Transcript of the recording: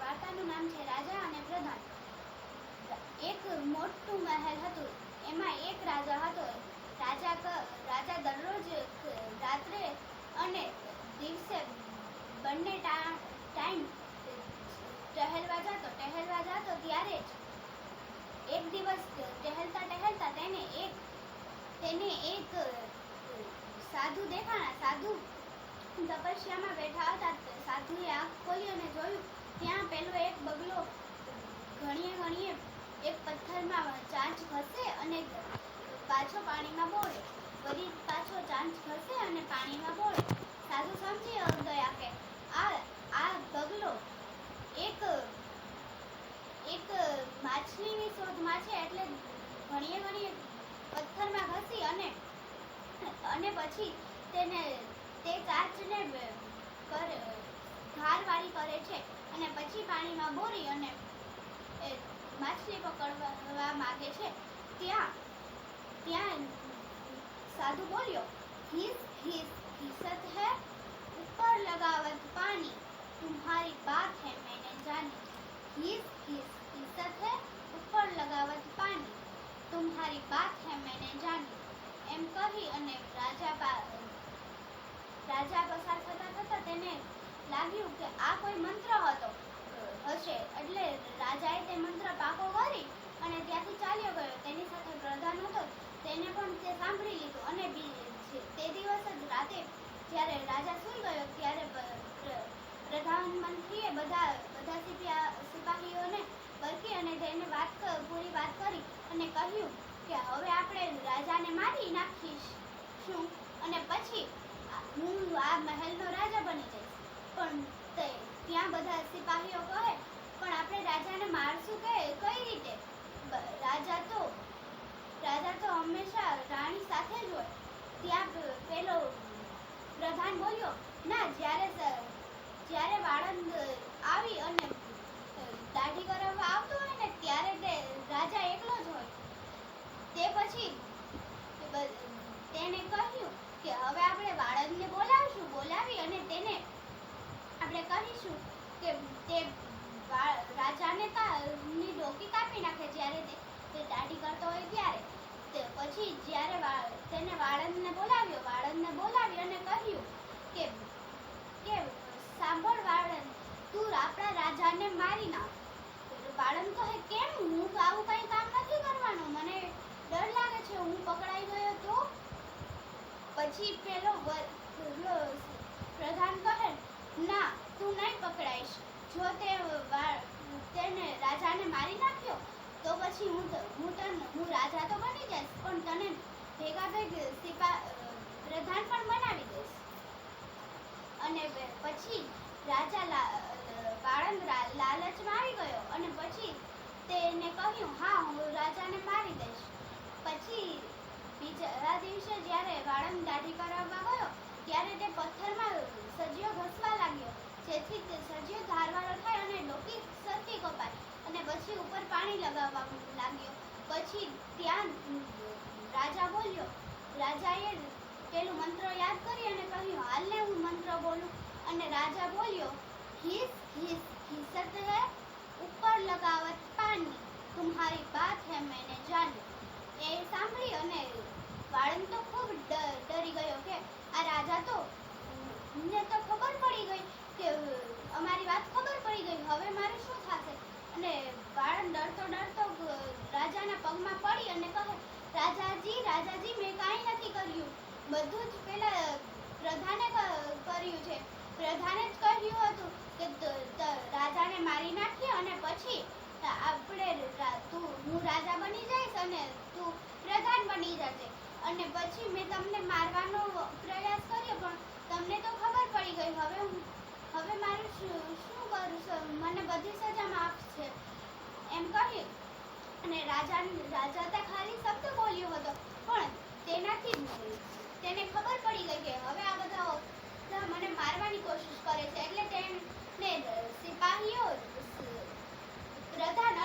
વાર્તાનું નામ છે રાજા અને પ્રધાન. એક મોટું મહેલ હતું, એમાં એક રાજા હતો. રાજા રાજા દરરોજ રાત્રે અને દિવસે બંને ટાઈમ ટહેલવા જતો ટહેલવા જતો ત્યારે જ એક દિવસ ટહેલતા ટહેલતા તેને એક તેને એક સાધુ દેખાણા, સાધુ તપસ્યામાં બેઠા હતા. સાધુએ આંખ ખોલી અને જોયું ત્યાં પેલો એક બગલો ઘણીએ ઘણીએ એક પથ્થરમાં ચાંચ ઘસે અને પાછો પાણીમાં બોળે. વળી પાછો ચાંચ ઘસે અને પાણીમાં બોળે. સાધુ સમજી ગયા કે આ આ બગલો એક એક માછલીની શોધમાં છે એટલે ઘણીએ ઘણીએ પથ્થરમાં ઘસી અને અને પછી તેને, તે કાચને બ- કરે, ધારવાળી કરે છે. અને પછી પાણીમાં બોરી અને માછલી પકડવા માગે છે. ત્યાં ત્યાં સાધુ બોલ્યો હિસ હિસ હિસત હૈ, ઉપર લગાવત પાણી. तुम्हारी बात है मैंने जानी हिस हिस इज्जत है ઉપર લગાવત પાણી. तुम्हारी बात है मैंने जानी એમ કહી અને રાજા રાજા પસાર થતા થતા તેને લાગ્યું કે આ કોઈ મંત્ર હતો રાજાએ તે મંત્ર પાકો કરી અને ત્યાંથી ચાલ્યો ગયો. તેની સાથે પ્રધાન હતો. તેને પણ તે સાંભળી લીધું અને તે દિવસ જ રાતે જ્યારે રાજા સૂઈ ગયો ત્યારે પ્રધાનમંત્રીએ બધા બધા સિપાહીઓને બરકી અને તેને વાત પૂરી વાત કરી અને કહ્યું કે હવે આપણે રાજાને મારી નાખીશું અને પછી હું આ મહેલનો રાજા બની જઈશ. પણ તે, ત્યાં બધા સિપાહીઓ આપણે મારશું કે કઈ રીતે? રાજા તો રાજા તો હંમેશા રાણી સાથે જ હોય. ત્યાં પેલો પ્રધાન બોલ્યો, ના, જ્યારે જ્યારે વાળંદ આવી અને દાઢી કરાવવા આવતો હોય ને ત્યારે તે રાજા એકલો જ હોય તે પછી બ- તેને કહ્યું કે હવે આપણે વાળંદને બોલાવશું બોલાવી અને તેને આપણે કહીશું કે તે વા- રાજાને કા- ની ડોકી કાપી નાખે જ્યારે તે તે દાઢી કરતો હોય ત્યારે તે પછી જ્યારે તેને વાળંદને બોલાવ્યો વાળંદને બોલાવ્યો અને કહ્યું કે કે સાંભળ વાળંદ, તું આપણા રાજાને મારી નાખ. વાળંદ કહે, કેમ? હું આવું કંઈ કામ નથી કરવાનું. મને ડર લાગે છે, હું પકડાઈ ગયો તો? પછી પેલો પ્રધાન કહે, ના, તું નહીં પકડાઈશ. જો તે તેને રાજાને મારી નાખ્યો, તો પછી હું હું તને હું રાજા તો બની જઈશ, પણ તને ભેગા ભેગ સિપા, પ્રધાન પણ બનાવી દઈશ. અને પછી રાજા લા- વાળંદ રા- લાલચમાં આવી ગયો અને પછી તેને કહ્યું, હા, હું રાજાને મારી દઈશ. પછી બીજા દિવસે જ્યારે વાળંદ દાઢી કરાવવા ગયો, ત્યારે તે પથ્થરમાં સજીઓ ઘસવા લાગ્યો, જેથી તે સજીઓ ધારવાળો થાય અને ડોકી સરખી કપાય અને પછી ઉપર પાણી લગાવવા લાગ્યો. પછી ત્યાં રાજા બોલ્યો, રાજાએ પેલું મંત્ર યાદ કરી અને કહ્યું, હાલને હું મંત્ર બોલું. અને રાજા બોલ્યો, ઘીસ ઘીસ, ઘીસત હે, ઉપર લગાવત પાણી. તુમ્હારી બાત હે, મેને જાની. રાજાજી, મેં કાંઈ નથી કર્યું. બધું જ પેલા પ્રધાને કર્યું છે. પ્રધાને જ કહ્યું હતું કે રાજાને મારી નાખીએ અને પછી આપણે તું, હું રાજા બની જઈશ અને તું પ્રધાન બની જશે અને પછી મેં તમને મારવાનો પ્રયાસ કર્યો, પણ તમને તો ખબર પડી ગઈ. હવે હું, હવે મારું શું શું કરું? મને બધી સજા માફ છે. એમ કહ્યું અને રાજા રાજા તો ખાલી શબ્દ બોલ્યો હતો. પણ તેનાથી તેને ખબર પડી ગઈ કે હવે આ બધા મને મારવાની કોશિશ કરે છે. એટલે તેમને સિપાહીઓ પ્રધાન